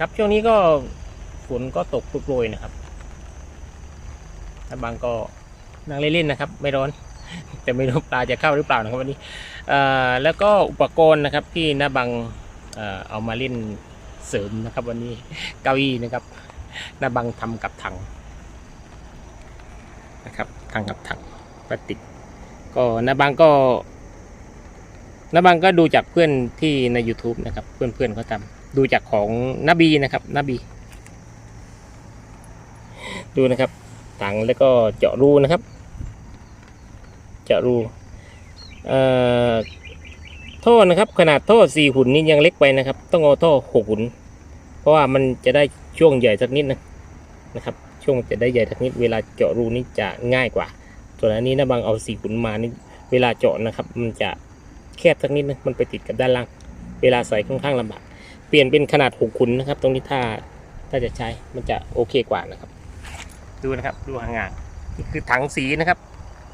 ครับช่วงนี้ก็ฝนก็ตกโปรยๆนะครับถ้าบางก็นั่งเล่นๆนะครับ ไม่ร้อน แต่ไม่รู้ปลาจะเข้าหรือเปล่านะครับวันนี้แล้วก็อุปกรณ์นะครับที่น้าบังเอามาเล่นเสริมนะครับ วันนี้เก้าอี้นะครับน้าบังทำกับถังนะครับทำกับถังพลาสติก ก็น้าบังก็น้าบังก็ดูจากเพื่อนที่ใน YouTube นะครับ เพื่อนๆเขาทำ ดูจากของนบีนะครับนบี ดูนะครับถังแล้วก็เจาะรูนะครับ เจาะรูเอ่อท่อนะครับ ขนาดท่อสี่หุ่นนี่ยังเล็กไปนะครับ ต้องเอาท่อหกหุ่นเพราะว่ามันจะได้ช่วงใหญ่สักนิดนะนะครับ ช่วงจะได้ใหญ่สักนิด เวลาเจาะรูนี่จะง่ายกว่า ส่วนอันนี้นะบางเอาสี่หุ่นมานี่เวลาเจาะนะครับ มันจะแคบสักนิดนึงมันไปติดกับด้านล่าง เวลาใส่ค่อนข้างลำบาก เปลี่ยนเป็นขนาดหกขุนนะครับ ตรงนี้ถ้าถ้าจะใช้มันจะโอเคกว่านะครับ ดูนะครับ ดูห่างๆนี่คือถังสีนะครับ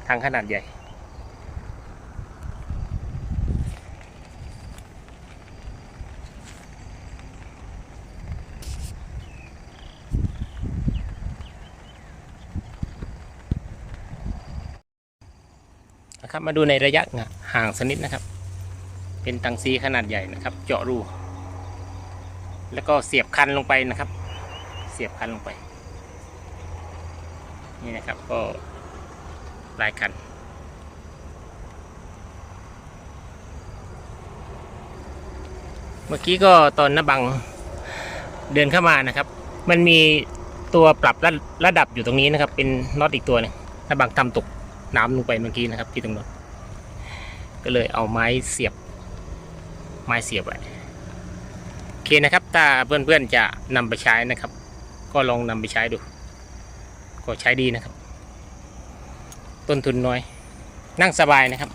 ถังขนาดใหญ่ นะครับมาดูในระยะห่างสนิดนะครับ เป็นถังสีขนาดใหญ่นะครับ เจาะรู แล้วก็เสียบคันลงไปนะครับ เสียบคันลงไป นี่นะครับก็ลายคัน เมื่อกี้ก็ตอนน้าบังเดินเข้ามานะครับ มันมีตัวปรับระระดับอยู่ตรงนี้นะครับ เป็นน็อตอีกตัวหนึงน้าบังทำตกน้ำลงไปเมื่อกี้นะครับที่ตรงนั้นก็เลยเอาไม้เสียบไม้เสียบไว้ เคนะครับ ถ้าเพื่อนๆจะนำไปใช้นะครับ ก็ลองนำไปใช้ดู ก็ใช้ดีนะครับ ต้นทุนน้อย นั่งสบายนะครับ